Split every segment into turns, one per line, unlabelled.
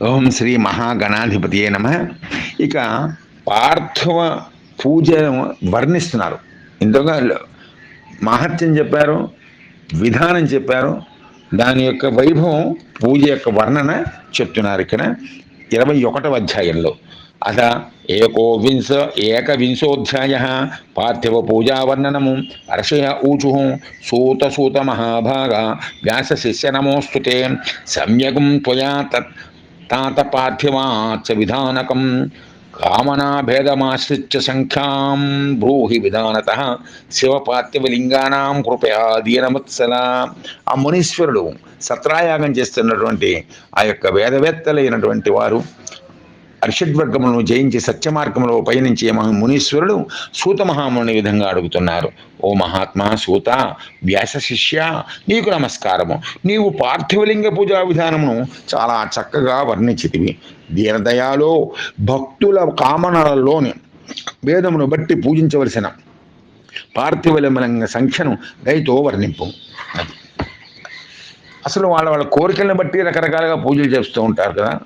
ఓం శ్రీ మహాగణాధిపతియే నమ. ఇక పార్థివ పూజ వర్ణిస్తున్నారు. ఇంతగా మహత్యం చెప్పారు విధానం చెప్పారు. దాని యొక్క వైభవం పూజ యొక్క వర్ణన చెప్తున్నారు ఇక్కడ ఇరవై ఒకటవ అధ్యాయంలో. అథ ఏకోవింశ ఏకవింశోధ్యాయ పార్థివ పూజావర్ణనము అర్షయ ఊచు సూత సూత మహాభాగ వ్యాస శిష్య నమోస్తుతే. సమ్యగం త్వయా తత్ తాత పార్థివాచ విధానకం కామనాభేదమాశ్రిత్య సంఖ్యాం బ్రూహి విధానత శివపార్థివలింగానాం కృపయా దీనవత్సల ఆ మునీశ్వరుడు సత్రాయాగం చేస్తున్నటువంటి ఆ యొక్క వేదవేత్తలైనటువంటి వారు అర్షడ్వర్గములను జయించి సత్యమార్గంలో పయనించే మహా మునీశ్వరుడు సూత మహాముని విధంగా అడుగుతున్నారు. ఓ మహాత్మా సూత వ్యాస శిష్య నీకు నమస్కారము. నీవు పార్థివలింగ పూజా విధానమును చాలా చక్కగా వర్ణించితివి. దీనదయాలో భక్తుల కామనలలోని వేదమును బట్టి పూజించవలసిన పార్థివలింగ సంఖ్యను దయతో వర్ణింపు. అది. అసలు వాళ్ళ వాళ్ళ కోరికలను బట్టి రకరకాలుగా పూజలు చేస్తూ ఉంటారు కదా.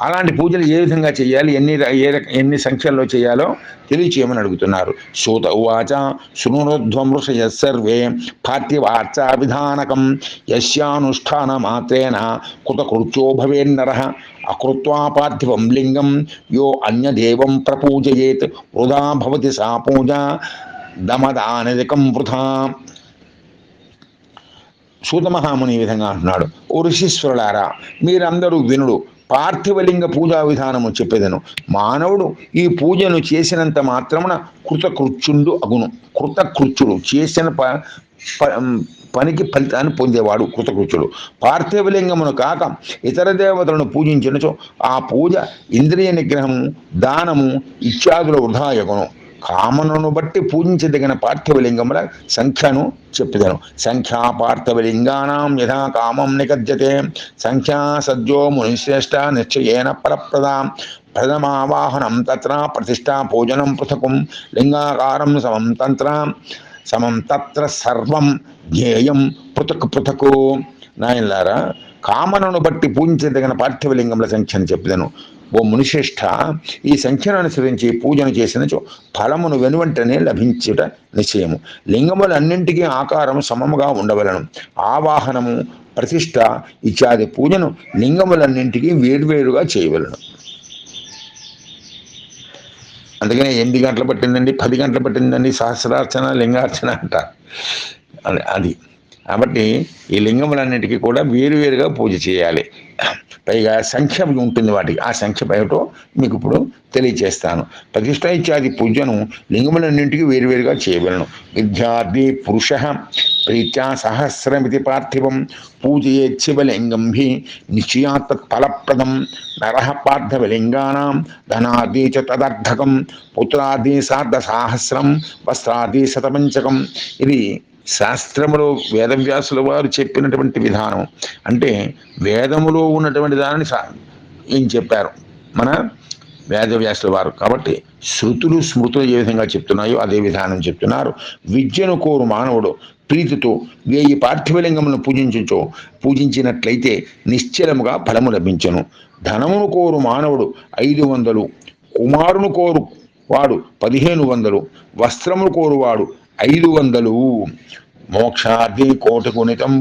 అలాంటి పూజలు ఏ విధంగా చేయాలి? ఎన్ని ఏ ఎన్ని సంఖ్యల్లో చేయాలో తెలియచేయమని అడుగుతున్నారు. సూత ఉవాచ శృణోధ్వం సర్వే పార్థివార్చ విధానకం యస్యానుష్ఠాన మాత్రేణ కృతకృత్యో భవేన్నర అకృత్వా పార్థివం లింగం యో అన్యదేవం ప్రపూజయేత్ వృధా భవతి సా పూజ దమదానదికం వృధా సూతమహాముని ఈ విధంగా అంటున్నాడు. ఓ ఋషీశ్వరులారా మీరందరూ వినుడు పార్థివలింగ పూజా విధానము చెప్పేదను. మానవుడు ఈ పూజను చేసినంత మాత్రమున కృతకృత్యుండు అగును. కృతకృత్యుడు చేసిన ప ప- పనికి ఫలితాన్ని పొందేవాడు కృతకృత్యుడు. పార్థివలింగమును కాక ఇతర దేవతలను పూజించినచో ఆ పూజ ఇంద్రియ నిగ్రహము దానము ఇత్యాదుల వృధాయగును కామనను బట్టి పూజించదగిన పార్థివలింగముల సంఖ్యను చెప్పుదను. సంఖ్యా పార్థివలింగానాం యథా కామం నిగద్యతే సంఖ్యా సద్యో మునిశ్రేష్ట నిశ్చయేన పరప్రదాం ప్రథమావాహనం తత్ర ప్రతిష్టా పూజనం పృథకం. లింగాకారం సమం తంత్ర. సమం తత్ర సర్వం ధ్యేయం పృథక్ పృథకు. నాయనలారా కామనను బట్టి పూజించదగిన పార్థివలింగముల సంఖ్యను చెప్పిదను. ఓ మునిశ్రేష్ఠ ఈ సంఖ్యను అనుసరించి పూజను చేసినచో ఫలమును వెనువెంటనే లభించుట నిశ్చయము. లింగములన్నింటికీ ఆకారం సమముగా ఉండవలను. ఆవాహనము ప్రతిష్ట ఇత్యాది పూజను లింగములన్నింటికీ వేరువేరుగా చేయవలను. అందుకనే ఎనిమిది గంటలు పట్టిందండి పది గంటలు పట్టిందండి సహస్రార్చన లింగార్చన అంట అది అది. కాబట్టి ఈ లింగములన్నిటికీ కూడా వేరువేరుగా పూజ చేయాలి. పైగా సంఖ్య ఉంటుంది వాటికి. ఆ సంఖ్య బయటో మీకు ఇప్పుడు తెలియచేస్తాను. ప్రతిష్ట ఇత్యాది పూజను లింగములన్నింటికి వేరువేరుగా చేయవలను. విద్యార్థి పురుష ప్రీత్యా సహస్రమితి పార్థివం పూజయే శివలింగం హి నిశ్చయాత్ ఫలప్రదం నర పార్థివలింగానాం ధనాది చ తదర్థకం పుత్రాది సార్ధ సాహస్రం వస్త్రాది శతపంచకం. ఇది శాస్త్రములో వేదవ్యాసుల వారు చెప్పినటువంటి విధానం అంటే వేదములో ఉన్నటువంటి దానిని సా- ఏం చెప్పారు? మన వేదవ్యాసుల వారు కాబట్టి శృతులు స్మృతులు ఏ విధంగా చెప్తున్నాయో అదే విధానం చెప్తున్నారు. విద్యను కోరు మానవుడు ప్రీతితో వేయి పార్థివలింగములను పూజించుచో పూజించినట్లయితే నిశ్చలముగా ఫలము లభించను. ధనమును కోరు మానవుడు ఐదు వందలు కుమారును కోరు వాడు పదిహేను వందలు వస్త్రమును కోరువాడు ఐదు వందలు. మోక్షార్థి కోటిగుణితం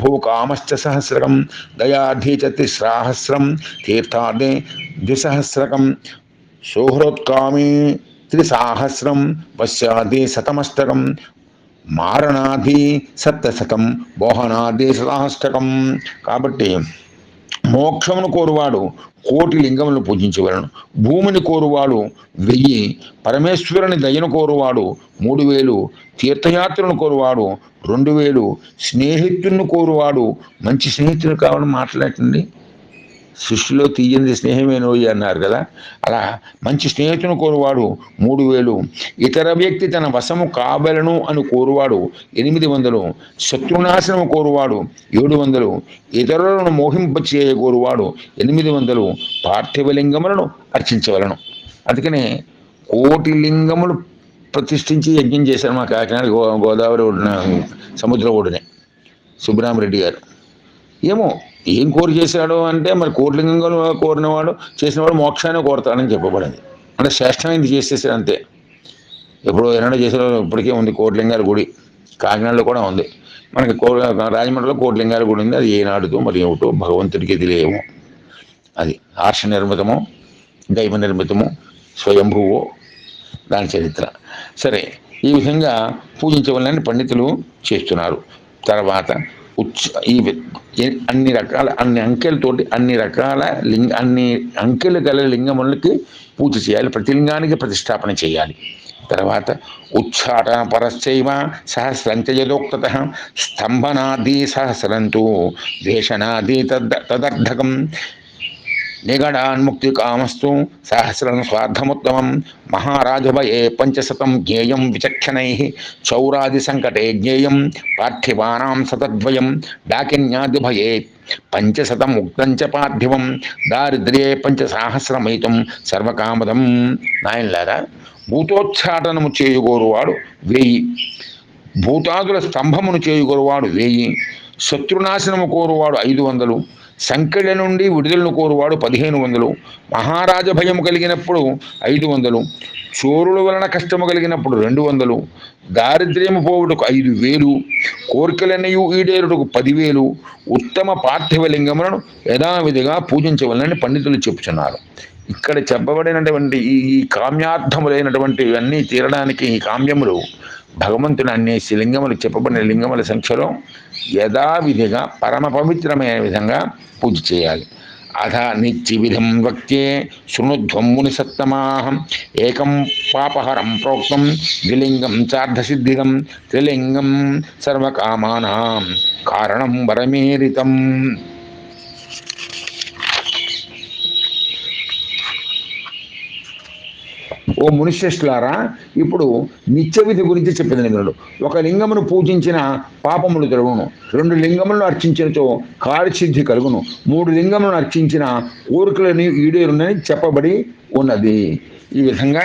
భూకామశ్చ సహస్రకం దయార్థి చ తిస్రాహస్రం తీర్థార్థి ద్విసహస్రకం సౌహృత్కామి త్రిసాహస్రం వశ్యాది శతమస్తకం మారణాది సప్తశతం మోహనాది శతాష్టకం కాబట్టి మోక్షమును కోరువాడు కోటి లింగములను పూజించవలను భూమిని కోరువాడు వెయ్యి పరమేశ్వరుని దయను కోరువాడు మూడు వేలు తీర్థయాత్రను కోరువాడు రెండు వేలు స్నేహితుడిని కోరువాడు మంచి స్నేహితుడు కావాలని మాట్లాడండి. సృష్టిలో తీయంది స్నేహమేనోయి అన్నారు కదా? అలా మంచి స్నేహితును కోరువాడు మూడు వేలు. ఇతర వ్యక్తి తన వశము కావలను అని కోరువాడు ఎనిమిది వందలు. శత్రునాశనము కోరువాడు ఏడు వందలు. ఇతరులను మోహింపచేయ కోరువాడు ఎనిమిది వందలు. పార్థివలింగములను అర్చించవలను. అందుకనే కోటి లింగములు ప్రతిష్ఠించి యజ్ఞం చేశారు మా కాకినాడ గో గోదావరి ఒడిన సముద్ర ఒడినే సుబ్రహ్మరెడ్డి గారు. ఏమో ఏం కోరి చేశాడు అంటే మరి కోట్లింగం కోరినవాడు చేసినవాడు మోక్షాన్ని కోరతాడని చెప్పబడింది. అంటే శ్రేష్టమైంది చేసేసాడు అంతే. ఎప్పుడు ఎన్నడో చేసిన ఇప్పటికే ఉంది కోట్లింగాల గుడి. కాకినాడలో కూడా ఉంది. మనకి కో రాజమండ్రిలో కోట్లింగాల గుడి ఉంది. అది ఏనాడుతో మరి ఏమిటో భగవంతుడికి తెలియము అది హర్ష నిర్మితము దైవ నిర్మితము స్వయంభువు దాని చరిత్ర. సరే ఈ విధంగా పూజించవలని పండితులు చేస్తున్నారు. తర్వాత ఉత్స ఈ అన్ని రకాల అన్ని అంకెలతోటి అన్ని రకాల లింగ అన్ని అంకెలు గల లింగములకి పూజ చేయాలి. ప్రతి లింగానికి ప్రతిష్టాపన చేయాలి. తర్వాత ఉచ్చాటన పరశ్చైవ సహస్రంచ స్తంభనాది సహస్రంతో ద్వేషనాది తద్ తదర్థకం నిగడాన్ముక్తి కామస్తు సహస్రం స్వార్థముత్తమం మహారాజభయే పంచశతం జ్ఞేయం విచక్షణై చౌరాది సంకటే జ్ఞేయం పార్థివానాం సతద్వయం డాకిన్యాదిభయే పంచశతం ఉక్తం చ పార్థివం దారిద్ర్యే పంచసాహస్రమైతం సర్వకామదం నాయనలారా భూతోచ్చాటనము చేయుగోరువాడు వేయి భూతాదుల స్తంభమును చేయుగోరువాడు వేయి శత్రునాశనము కోరువాడు ఐదు వందలు సంకెళ్ళ నుండి విడుదలను కోరువాడు పదిహేను వందలు. మహారాజ భయము కలిగినప్పుడు ఐదు వందలు. చోరుల వలన కష్టము కలిగినప్పుడు రెండు వందలు. దారిద్ర్యము పోవుటకు ఐదు వేలు. కోరికలన్నయు ఈడేరుటకు పదివేలు. ఉత్తమ పార్థివ లింగములను యథావిధిగా పూజించవలనని పండితులు చెప్పుచున్నారు. ఇక్కడ చెప్పబడినటువంటి ఈ ఈ కామ్యార్థములైనటువంటి ఇవన్నీ తీరడానికి ఈ కామ్యములు భగవంతుని అన్ని లింగములు చెప్పబడిన లింగముల సంఖ్యలో యథావిధిగా పరమ పవిత్రమైన విధంగా పూజ చేయాలి. అథ నిత్యవిధం వక్తే శృణుధ్వం ముని సత్తమాహం ఏకం పాపహరం ప్రోక్తం ద్విలింగం చార్ధసిద్ధిదం త్రిలింగం సర్వకామానాం కారణం వరమేరితం. ఓ మునిశ్రేష్ఠులారా ఇప్పుడు నిత్య విధి గురించి చెప్పిన వినుడు. ఒక లింగమును పూజించిన పాపములు తొలగును రెండు లింగములను అర్చించినచో కార్యసిద్ధి కలుగును. మూడు లింగములను అర్చించిన కోరికలని ఈడేరునని చెప్పబడి ఉన్నది. ఈ విధంగా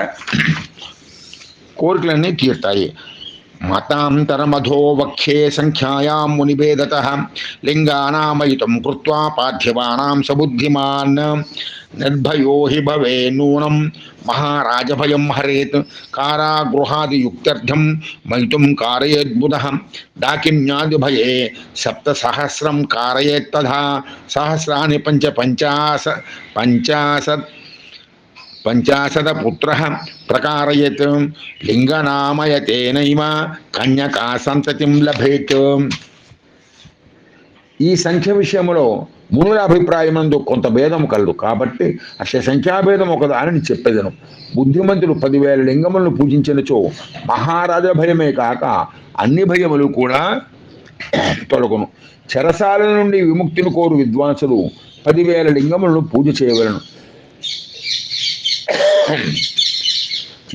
కోరికలన్నీ తీరుతాయి. మతాంతరమధో వక్ష్యే సంఖ్యాయాం మునిభేదత. లింగానామయుతం కృత్వా పార్థివానాం సబుద్ధిమాన్. నిర్భయో హి భవే నూనం మహారాజభయం హరేత్. కారాగృహాదియుక్త్యర్థం మయితుం కారయేద్బుధ డాకిన్యాదిభయే సప్తసహస్రం కారయేత్తథా. సహస్రాన్ని పంచ పంచాశ పంచాశత్ పంచాశతపుత్ర ప్రకారయత్ లింగనామయతేనైవ కన్యకా సంతతిం లభేత్ ఈ సంఖ్య విషయంలో మునుల అభిప్రాయమందు కొంత భేదం కలదు. కాబట్టి అసలు సంఖ్యాభేదం ఒకదానిని చెప్పేదను. బుద్ధిమంతులు పదివేల లింగములను పూజించినచో మహారాజ భయమే కాక అన్ని భయములు కూడా తొలగును. చెరసాల నుండి విముక్తిని కోరు విద్వాంసులు పదివేల లింగములను పూజ చేయవలను.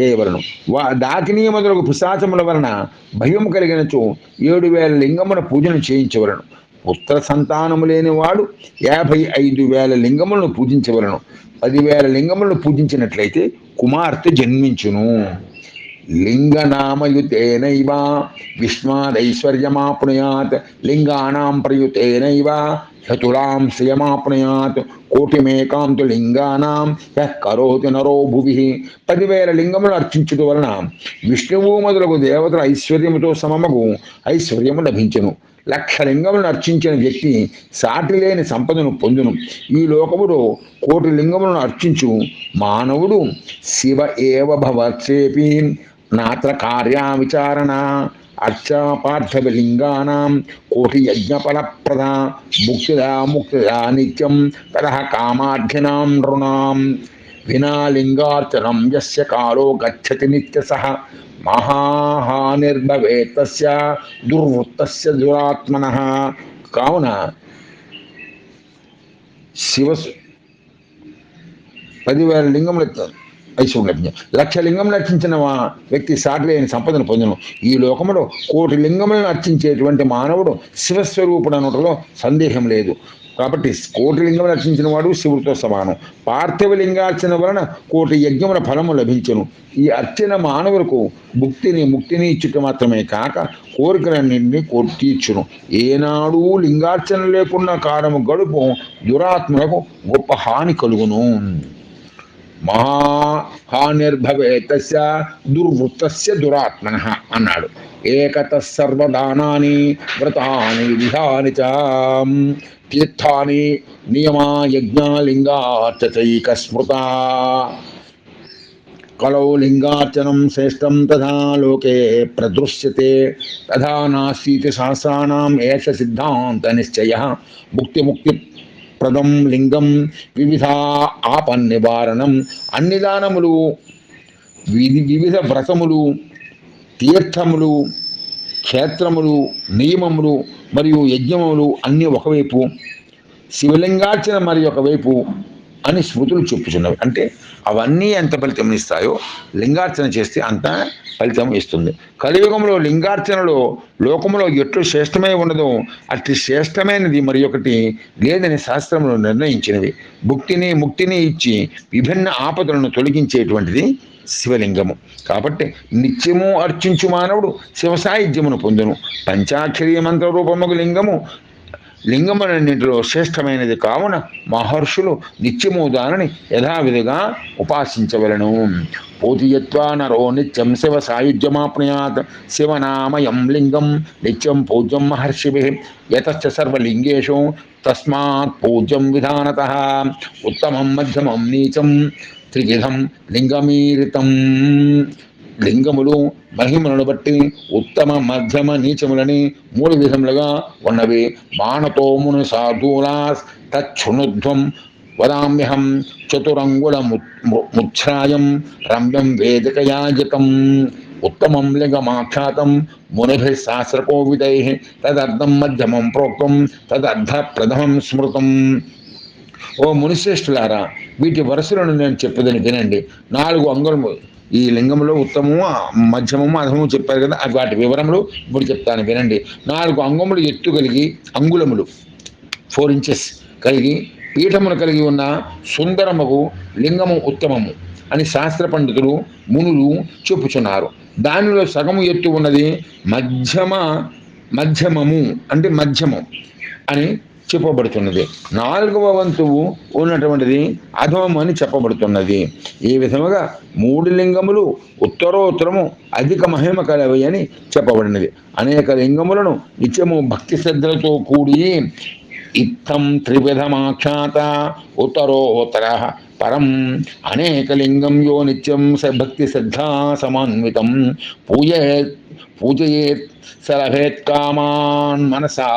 చేయవలను వా దాకినీ మొదలగు పిశాచముల వలన భయం కలిగినచో ఏడు వేల లింగముల పూజను చేయించవలను. పుత్ర సంతానము లేనివాడు యాభై ఐదు వేల లింగములను పూజించవలను. పదివేల లింగములను పూజించినట్లయితే కుమార్తె జన్మించును. లింగనామయుతేనైవ విష్మాదైశ్వర్యమాప్నుయాత్ లింగానాం ప్రయుతేనైవ చతురాం శ్రియమాప్నుయాత్ కోటిమేకాం తు లింగానాం యః కరోతి నరో భువి. పదివేల లింగములు అర్చించుట వలన విష్ణువు మొదలగు దేవతల ఐశ్వర్యముతో సమమగు ఐశ్వర్యము లభించును. లక్ష లింగములను అర్చించిన వ్యక్తి సాటి లేని సంపదను పొందును. ఈ లోకములో కోటి లింగములను అర్చించు మానవుడు శివ ఏవ భవత్సేపీ. నాత్ర కార్యా విచారణ అర్చా పార్థవిలింగానాం కోటి యజ్ఞఫలప్రద ముక్తిదా ముక్తిదా నిత్యం తరహ కామాఢ్యనాం నృణాం వినా లింగార్చనం యస్య కాలో గచ్చతి నిత్యసః మహాహానిర్భవే తస్య దుర్వృత్తస్య దురాత్మనః కావున శివ పదివేల లింగములు ఎత్తారు ఐశ్వర్యం లభించను లక్ష లింగములు అర్చించిన వ్యక్తి సాటిలేని సంపదను పొందను. ఈ లోకములో కోటి లింగములను అర్చించేటువంటి మానవుడు శివస్వరూపుడు అనటంలో సందేహం లేదు. కాబట్టి కోటి లింగములు అర్చించిన వాడు శివుడితో సమానం. పార్థివ లింగార్చన వలన కోటి యజ్ఞముల ఫలము లభించను. ఈ అర్చన మానవులకు భుక్తిని ముక్తిని ఇచ్చుట మాత్రమే కాక కోరికలన్నింటినీ కోరి తీర్చును. ఏనాడు లింగార్చన లేకుండా కారము గడుపు దురాత్మలకు గొప్ప హాని కలుగును. మహాహానిర్భవే తస్య దుర్వృత్తస్య దురాత్మన అన్నాడు. ఏకత సర్వదానాని వ్రతాని విధాని చ తీర్థాని నియమా యజ్ఞాలింగార్చైక స్మృత కలౌ లింగార్చనం శ్రేష్టం తథా లోకే ప్రదృశ్యతే తథా నాస్తి శాస్త్రాణం ఏష సిద్ధాంత నిశ్చయ. ముక్తి ముక్తి ప్రదం లింగం వివిధ ఆపన్ నివారణం అన్ని దానములు వివిధ వ్రతములు తీర్థములు క్షేత్రములు నియమములు మరియు యజ్ఞములు అన్నీ ఒకవైపు. శివలింగార్చన మరి ఒకవైపు. అని స్మృతులు చూపుచున్నవి అంటే అవన్నీ ఎంత ఫలితం ఇస్తాయో లింగార్చన చేస్తే అంత ఫలితం ఇస్తుంది. కలియుగంలో లింగార్చనలో లోకములో ఎట్లు శ్రేష్టమై ఉన్నదో అట్టి శ్రేష్టమైనది మరి ఒకటి లేదని శాస్త్రంలో నిర్ణయించినవి. భుక్తిని ముక్తిని ఇచ్చి విభిన్న ఆపదలను తొలగించేటువంటిది శివలింగము. కాబట్టి నిత్యము అర్చించు మానవుడు శివ సాహిత్యమును పొందును. పంచాక్షరీ మంత్ర రూపముగు లింగము లింగములన్నింటిలో శ్రేష్టమైనది కావున మహర్షులు నిత్యము దానిని యథావిధిగా ఉపాసించవలను. పూజయత్వా నరో నిత్యం శివ సాయుధ్యమాప్నుయాత్ శివనామయం లింగం నిత్యం పూజ్యం మహర్షిభి యతశ్చ సర్వలింగేషు తస్మాత్ పూజ్యం విధానత ఉత్తమం మధ్యమం నీచం త్రివిధం లింగమీరితం. లింగములు మహిమలను బట్టి ఉత్తమ మధ్యమ నీచములని మూడు విధములుగా ఉన్నవి. బాణతోమును సాధూలా తచ్చునుధ్వం వదామ్యహం చతురంగుళ ముచ్ఛ్రాయం రమ్యం వేదికయాజితం. ఉత్తమం లింగమాఖ్యాతం మునిభి శాస్త్రకోవిదై తదర్థం మధ్యమం ప్రోక్తం తదర్థ ప్రథమం స్మృతం. ఓ మునిశ్రేష్ఠులారా వీటి వరుసలను నేను చెప్పదని వినండి. నాలుగు అంగుళము ఈ లింగంలో ఉత్తమము మధ్యమము అధమము చెప్పారు కదా వాటి వివరములు ఇప్పుడు చెప్తాను వినండి. నాలుగు అంగములు ఎత్తు కలిగి అంగుళములు ఫోర్ ఇంచెస్ కలిగి పీఠమును కలిగి ఉన్న సుందరముకు లింగము ఉత్తమము అని శాస్త్ర పండితులు మునులు చెప్పుచున్నారు. దానిలో సగము ఎత్తు ఉన్నది మధ్యమ మధ్యమము అంటే మధ్యమం అని చెప్పబడుతున్నది. నాలుగవ వంతువు ఉన్నటువంటిది అధమం అని చెప్పబడుతున్నది. ఈ విధముగా మూడు లింగములు ఉత్తరోత్తరము అధిక మహిమ కలవి అని చెప్పబడినది. అనేక లింగములను నిత్యము భక్తి శ్రద్ధలతో కూడి ఇత్తం త్రివిధమాఖ్యాత ఉత్తరోత్తర పరం అనేకలింగం యో నిత్యం స భక్తి శ్రద్ధా సమాన్వితం పూజ పూజయేత్ సలభేత్ కామాన్ మనసా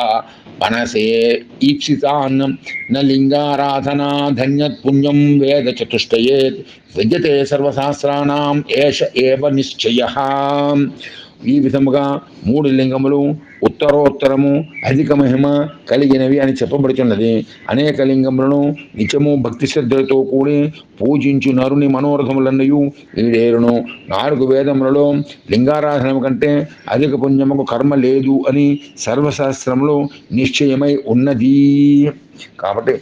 మనసే ఈప్సితాన్ న లింగారాధనా ధన్యత్ పుణ్యం వేద చతుష్టయేత్ విద్యతే సర్వశాస్త్రాణం ఏష ఏవ నిశ్చయ ఈ విధముగా మూడు లింగములు ఉత్తరోత్తరము అధిక మహిమ కలిగినవి అని చెప్పబడుతున్నది అనేక లింగములను నిత్యము భక్తి శ్రద్ధలతో కూడి పూజించు నరుని మనోరథములన్నయు ఈడేరును. నాలుగు వేదములలో లింగారాధన కంటే అధిక పుణ్యముకు కర్మ లేదు అని సర్వశాస్త్రంలో నిశ్చయమై ఉన్నది. కాబట్టి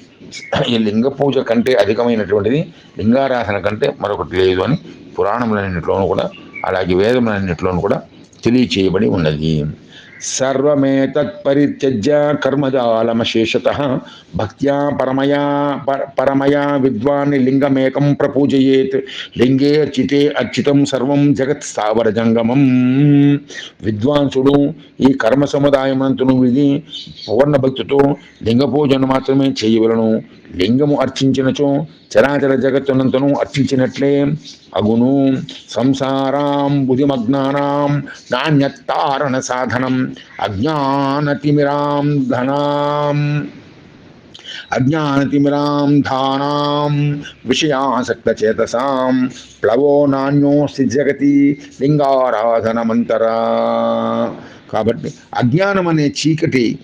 ఈ లింగ పూజ కంటే అధికమైనటువంటిది లింగారాధన కంటే మరొకటి లేదు అని పురాణములన్నింటిలోనూ కూడా అలాగే వేదములన్నింటిలోనూ కూడా తెలియచేయబడి ఉన్నది. సర్వమే తత్పరిత్యజ్య కర్మజాలమశేషత భక్త్యా పరమయా పరమయా విద్వాన్ లింగమేకం ప్రపూజయేత్. లింగే అర్చితే అర్చితం సర్వం జగత్ స్థావర జంగమం విద్వాంసుడు ఈ కర్మ సముదాయమంతును విధి పూర్ణ భక్తితో లింగ పూజను మాత్రమే చేయవలను. లింగము అర్చించినచో చరాచర జగత్తునంతను అర్చించినట్లే అగును సంసారాం బుధిమగ్నానాం నాణ్యత్తారణ సాధనం అజ్ఞానతిమిరాం ధనాం. అజ్ఞానతిమిరాం ధానాం విషయాసక్తచేతసాం. ప్లవో నాణ్యోస్తి జగతి లింగారాధనమంతరా. కాబట్టి అజ్ఞానం అనే చీకటి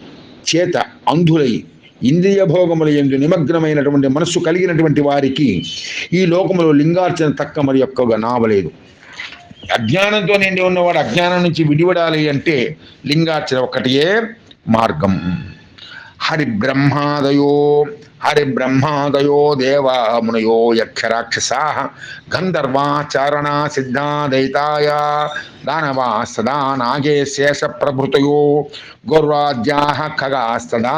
చేత అంధులై ఇంద్రియ భోగముల ఎందు నిమగ్నమైనటువంటి మనస్సు కలిగినటువంటి వారికి ఈ లోకములో లింగార్చన తక్క మరి యొక్క నావలేదు. అజ్ఞానంతో నిండి ఉన్నవాడు అజ్ఞానం నుంచి విడివడాలి అంటే లింగార్చన ఒకటియే మార్గం. హరి हरिब्रह्मादयो देवा मुनयो यक्षराक्षसाः गन्धर्वाचारणा सिद्धा दयिताय दानवास्तदा नागेशेषप्रभृतयो गौर्वाद्याः खगास्तदा।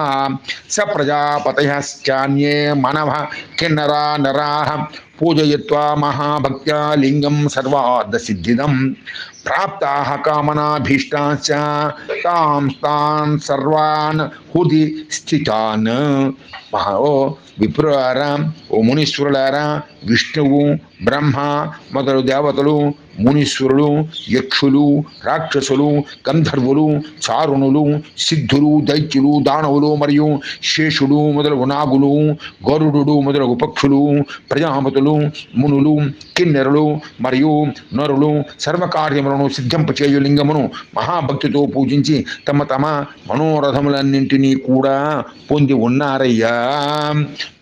स प्रजापतयश्चान्ये मनवः किन्नरा नराः స ప్రజాపతయశ్చాన్యే మనవ కిన్నరా నరా పూజయిత్వా మహాభక్త్యా లింగం సర్వార్థసిద్ధిదం ప్రాప్తా కామనాభీష్టాశ్చ తాం ఓ విప్రులారా ఓ మునీశ్వరులారా విష్ణువు బ్రహ్మ మొదలు దేవతలు మునీశ్వరులు యక్షులు రాక్షసులు గంధర్వులు చారుణులు సిద్ధులు దైత్యులు దానవులు మరియు శేషుడు మొదలగు నాగులు గరుడు మొదలగు పక్షులు ప్రజాపతులు మునులు కిన్నెరలు మరియు నరులు సర్వకార్యములను సిద్ధింపచేయు లింగమును మహాభక్తితో పూజించి తమ తమ మనోరథములన్నింటినీ కూడా పొంది ఉన్నారయ్యా.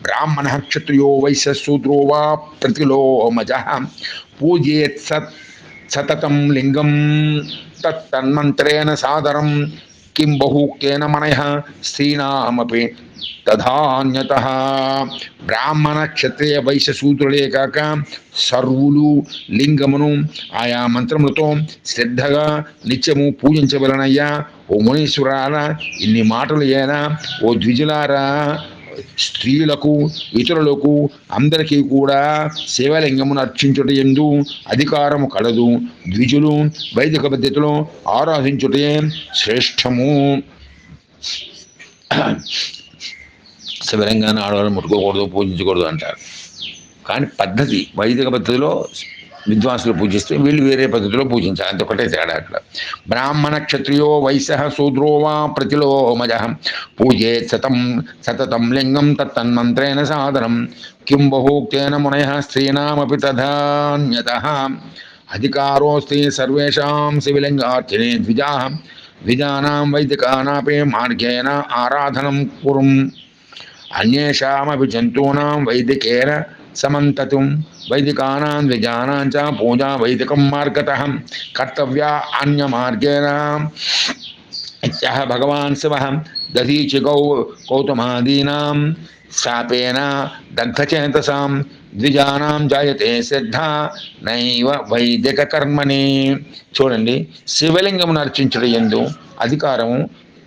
బ్రాహ్మణ క్షత్రియో వైశ్య శూద్రో వా ప్రతిలో మజ పూజేత్ సత్ సతతం లింగం తన్మంత్రేణ సాదరం కిం బహూక్తేన మనయ స్త్రీణామపి తధాన్యత బ్రాహ్మణ క్షత్రియ వైశ్య శూద్రులే కాక సర్వులు లింగమును ఆయా మంత్రములతో శ్రద్ధగా నిత్యము పూజించవలనయ్యా ఓ మునీశ్వరారా ఇన్ని మాటలు ఏనా ఓ ద్విజులారా స్త్రీలకు ఇతరులకు అందరికీ కూడా శివలింగమును అర్చించుట ఎందు అధికారము కలదు. ద్విజులు వైదిక పద్ధతిలో ఆరాధించుటే శ్రేష్టము. శివలింగాన్ని ఆడవాళ్ళు ముట్టుకోకూడదు పూజించకూడదు అంటారు. కానీ పద్ధతి వైదిక పద్ధతిలో విద్వాంసులు పూజిస్తే వీళ్ళు వేరే పద్ధతిలో పూజించాలి అంత ఒకటే తేడా అక్కడ. బ్రాహ్మణ క్షత్రియో వైశ్య శూద్రో వా ప్రతిలో పూజే సతం సతతం లింగం తత్తన్మంత్రేణ సాధనం కిం బహూక్తేన మునయ స్త్రీణామపి తధాన్యత అధికారోస్తి సర్వేషాం శివలింగార్చనే ద్విజా. ద్విజానాం వైదికానాపి మార్గేణ ఆరాధనం కురుం. అన్యేషామపి జంతూనాం వైదికేన సమంతతుం వైదికానాం ద్విజానాం చ పూజా వైదికం మార్గత కర్తవ్యా అన్యమార్గేణ ఇత్యహ భగవాన్ శివ దధీచిగౌ కౌతుమాదీనాం శాపేన దగ్ధచేతసాం ద్విజానాం జాయతే సిద్ధ నైవ వైదిక కర్మని చూడండి శివలింగమును అర్చించడం ఎందు అధికారము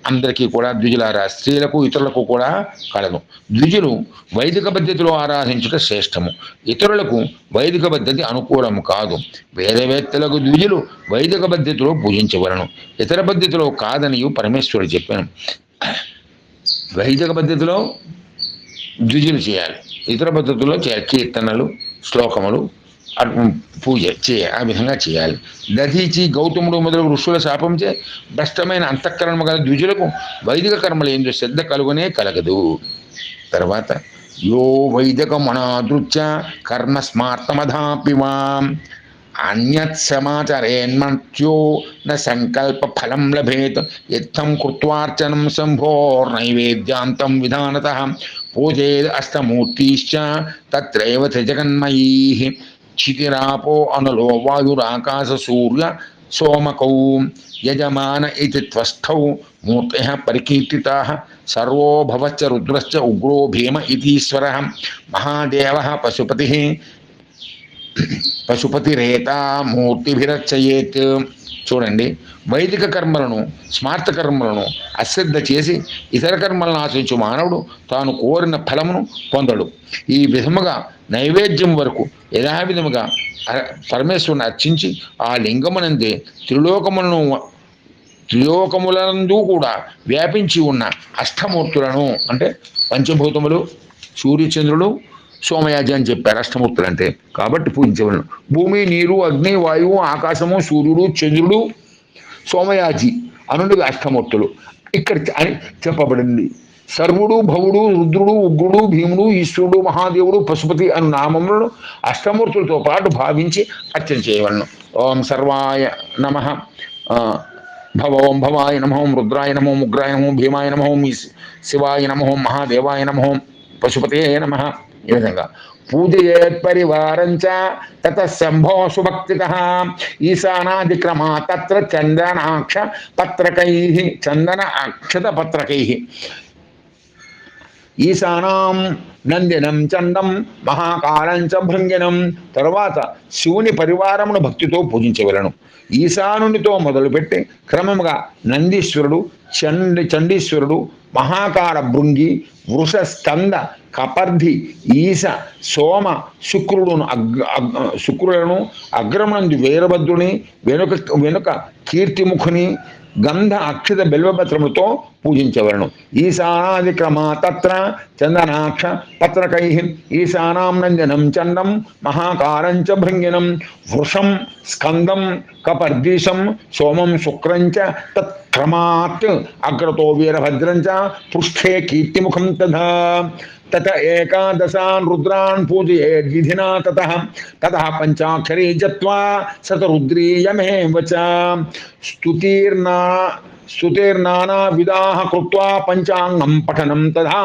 అందరికీ కూడా ద్విజులారా స్త్రీలకు ఇతరులకు కూడా కలదు. ద్విజులు వైదిక పద్ధతిలో ఆరాధించుట శ్రేష్టము. ఇతరులకు వైదిక పద్ధతి అనుకూలము కాదు. వేదవేత్తలకు ద్విజులు వైదిక పద్ధతిలో పూజించవలను. ఇతర పద్ధతిలో కాదని పరమేశ్వరుడు చెప్పాను. వైదిక పద్ధతిలో ద్విజులు చేయాలి. ఇతర పద్ధతుల్లో కీర్తనలు శ్లోకములు పూజ చేయ ఆ విధంగా చేయాలి దధీచి గౌతముడు మొదలగు ఋషుల శాపంచే భ్రష్టమైన అంతఃకరణము గల ద్విజులకు వైదిక కర్మలు ఏందో శ్రద్ధ కలుగునే కలగదు తర్వాత యో వైదిక మనాదృత్య కర్మ స్మార్తమధాపి అన్యత్ సమాచరేన్మత్యో న సంకల్ప ఫలం లభేత్ ఇత్థం కృత్వార్చనం శంభోర్నైవేద్యాంతం విధానత పూజేద్ అష్టమూర్తిశ్చ తత్రైవ త్రిజగన్మయీ చితిరాపో అనులో వాయురాకాశ సూర్య సోమకౌ యజమాన ఇది త్వస్థౌ మూర్తయ పరికీర్తితా సర్వోభవచ్చ రుద్రశ్చ ఉగ్రో భీమ ఇతీశ్వర మహాదేవ పశుపతి పశుపతిరేత మూర్తిభిరచయేత్ చూడండి. వైదిక కర్మలను స్మార్త కర్మలను అశ్రద్ధ చేసి ఇతర కర్మలను ఆచరించు మానవుడు తాను కోరిన ఫలమును పొందడు. ఈ విధముగా నైవేద్యం వరకు యథావిధముగా పరమేశ్వరుని అర్చించి ఆ లింగమునందే త్రిలోకములను త్రిలోకములందు కూడా వ్యాపించి ఉన్న అష్టమూర్తులను అంటే పంచభూతములు సూర్యచంద్రులు సోమయాజి అని చెప్పారు అష్టమూర్తులు అంటే. కాబట్టి పూజించవలను భూమి నీరు అగ్ని వాయువు ఆకాశము సూర్యుడు చంద్రుడు సోమయాజి అనుడివి అష్టమూర్తులు. ఇక్కడ అని చెప్పబడింది. సర్వుడు భవుడు రుద్రుడు ఉగ్రుడు భీముడు ఈశ్వరుడు మహాదేవుడు పశుపతి అను నామములను అష్టమూర్తులతో పాటు భావించి అర్చన చేయవలను. ఓం సర్వాయ నమ. భవోం భవాయ నమోం. రుద్రాయ నమో. ఉగ్రాయ నమో. భీమాయ నమోం. శివాయ నమోం. మహాదేవాయ నమోం. పశుపతే నమ. ఈ విధంగా. పూజయేత్ పరివారంచ తత శంభో సుభక్తిత. ఈశానాదిక్రమా తత్ర చందనాక్ష పత్రకై. చందన అక్షత పత్రకై. ఈశానాం నందినం చండం మహాకాళంచ భృంగినం. తరువాత శివుని పరివారమును భక్తితో పూజించవలను ఈశానునితో మొదలుపెట్టి క్రమముగా నందీశ్వరుడు చండి చండీశ్వరుడు మహాకార భృంగి వృష స్కంద కపర్ధి ఈశ సోమ శుక్రుడును అగ్ర శుక్రులను అగ్రమునందు వీరభద్రుని వెనుక వెనుక కీర్తిముఖుని గంధ అక్షిత బిల్వపత్రములతో పూజించవలను. ఈశానాది క్రమా తత్ర చందనాక్ష పత్రకై ఈశానాం చందం చండం మహాకారం చ భృంగినం వృషం స్కందం కపర్దీశం సోమం శుక్రం చ క్రమాత్ అగ్రతో వీరభద్రంచ చ పృష్ఠే కీర్తిముఖం తథా తత ఏకాదశాన్ రుద్రాన్ పూజయేద్ విధినా తత తతః పంచాక్షరీ జత్వా శతరుద్రీయమేవ చ స్తుతిర్నా స్తుతిర్నానా విధాః కృత్వా పంచాంగం పఠనం తథా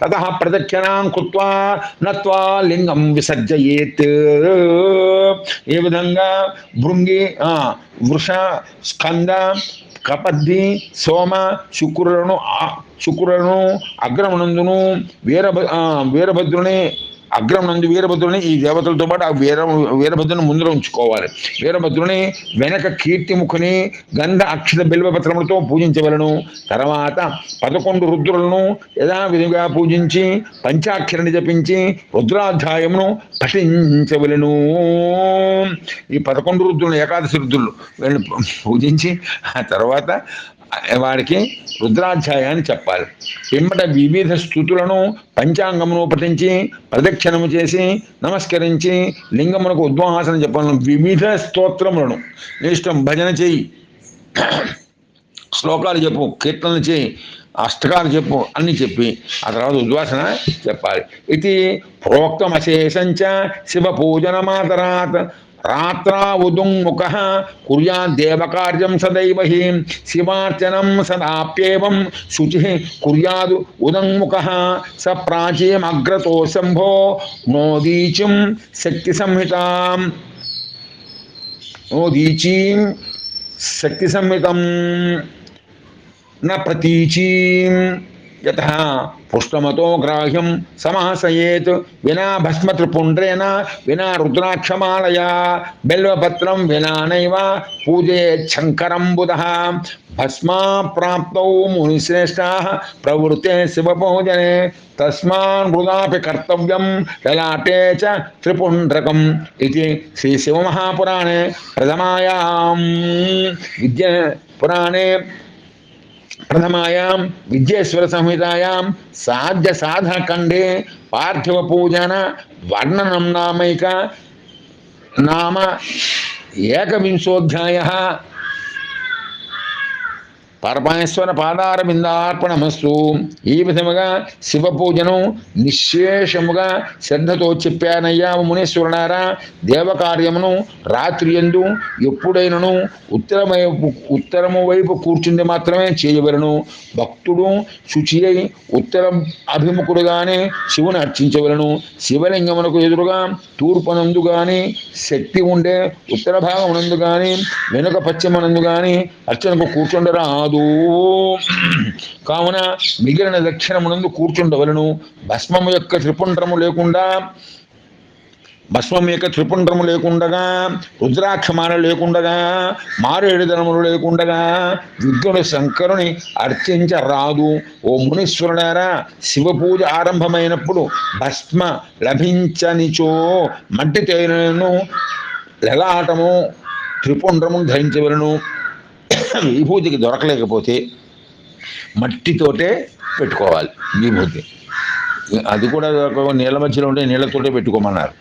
తతః ప్రదక్షిణాం కృత్వా నత్వా లింగం విసర్జయేత్ ఈ విధంగా భృంగి వృష స్కంద కపద్ది సోమ శుక్రులను ఆ- శుక్రులను అగ్రమునందును వీరభ వీరభద్రుని అగ్రం నుండి వీరభద్రుని ఈ దేవతలతో పాటు ఆ వీర వీరభద్రుని ముందర ఉంచుకోవాలి. వీరభద్రుని వెనక కీర్తిముఖుని గంధ అక్షత బిల్వపత్రములతో పూజించవలను. తర్వాత పదకొండు రుద్రులను యథావిధిగా పూజించి పంచాక్షరిని జపించి రుద్రాధ్యాయమును పఠించవలను. ఈ పదకొండు రుద్రులు ఏకాదశి రుద్రులు వీళ్ళని పూజించి ఆ తర్వాత వాడికి రుద్రాధ్యాయాన్ని చెప్పాలి. పిమ్మట వివిధ స్థుతులను పంచాంగమును పఠించి ప్రదక్షిణము చేసి నమస్కరించి లింగమునకు ఉద్వాసన చెప్పాలను. వివిధ స్తోత్రములను. నీ ఇష్టం భజన చేయి శ్లోకాలు చెప్పు కీర్తనలు చేయి అష్టకాలు చెప్పు అన్ని చెప్పి ఆ తర్వాత ఉద్వాసన చెప్పాలి. ఇది ప్రోక్తమశేషంచ శివ పూజన మాతరాత్ रात्रावुदुङ्मुख कुर्याद्देव कार्यं सदैव हि शिवार्चनं सदाप्येवं शुचिः कुर्याद् उदङ्मुखः स प्राचीमग्रतो शम्भो नोदीचिं शक्तिसंहिताम् शक्ति शक्तिसंहितं न प्रतीचीम् यतः पुष्पमतो ग्राह्यं समासयेत्। विना भस्मत्रिपुण्ड्रेण विना रुद्राक्षमालया, बिल्वपत्रं विना नैव पूजयेच्छङ्करं बुधः। भस्मा प्राप्तौ मुनिश्रेष्ठाः, प्रवृत्ते शिवपूजने तस्मान् वृदापि कर्तव्यं ललाटे च त्रिपुण्ड्रकम् इति श्रीशिवमहापुराणे प्रथमायां विद्या पुराणे ప్రథమాయాం విద్యేశ్వర సంహితాయాం సాధ్య సాధనఖండే పార్థివ పూజన వర్ణనం నామైక నామ ఏకవింశోధ్యాయ పరమేశ్వర పాదారవిందార్పణమస్తు. ఈ విధముగా శివ పూజను నిశ్శేషముగా శ్రద్ధతో చెప్పానయ్యా మునీశ్వరునారా దేవకార్యమును రాత్రి ఎందు ఎప్పుడైనను ఉత్తరమైపు ఉత్తరము వైపు కూర్చుంది మాత్రమే చేయవలను. భక్తుడు శుచి అయి ఉత్తరం అభిముఖుడుగానే శివుని అర్చించవలను. శివలింగమునకు ఎదురుగా తూర్పునందు కానీ శక్తి ఉండే ఉత్తర భాగమునందు కానీ వెనుక పశ్చిమనందు కానీ అర్చనకు కూర్చుండరా కాదు. కావున మిగిలిన దక్షిణమునందు కూర్చుండవలను. భస్మము యొక్క త్రిపుండ్రము లేకుండా భస్మం యొక్క త్రిపుండ్రము లేకుండగా రుద్రాక్షమాల లేకుండగా మారేడుదనములు లేకుండగా విద్యుడు శంకరుని అర్చించరాదు. ఓ మునీశ్వరుడారా శివ పూజ ఆరంభమైనప్పుడు భస్మ లభించనిచో మట్టి తేనెను లలాటము త్రిపుండ్రము ధరించవలను. విభూతికి దొరకలేకపోతే మట్టితోటే పెట్టుకోవాలి విభూతి అది కూడా నీళ్ళ మధ్యలో ఉండే నీళ్ళతోటే పెట్టుకోమన్నారు.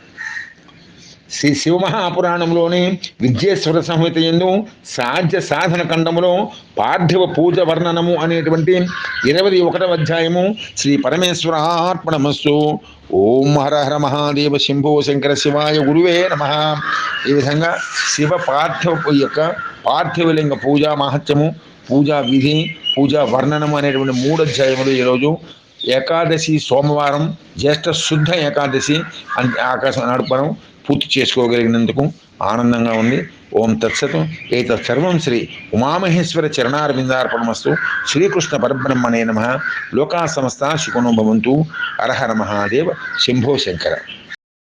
శ్రీ శివమహాపురాణంలోని విద్యేశ్వర సంహిత ఎందు సాధ్య సాధన ఖండములో పార్థివ పూజ వర్ణనము అనేటువంటి ఇరవై ఒకటవ అధ్యాయము శ్రీ పరమేశ్వరార్పణమస్తు ఓం హరహర మహాదేవ శంభో శంకర శివాయ గురువే నమ. ఈ విధంగా శివ పార్థివ యొక్క పార్థివలింగ పూజా మహత్యము పూజా విధి పూజా వర్ణనం అనేటువంటి మూడు అధ్యాయములు ఈరోజు ఏకాదశి సోమవారం జ్యేష్ఠ శుద్ధ ఏకాదశి అని ఆకాశం నడపడం పూర్తి చేసుకోగలిగినందుకు ఆనందంగా ఉంది. ఓం తత్సతం. ఏతత్ సర్వం శ్రీ ఉమామహేశ్వర చరణారవిందార్పణమస్తు. శ్రీకృష్ణ పరబ్రహ్మణే నమ. లోకా సమస్త శుకునో భవంతు. అరహర మహాదేవ శంభో శంకర.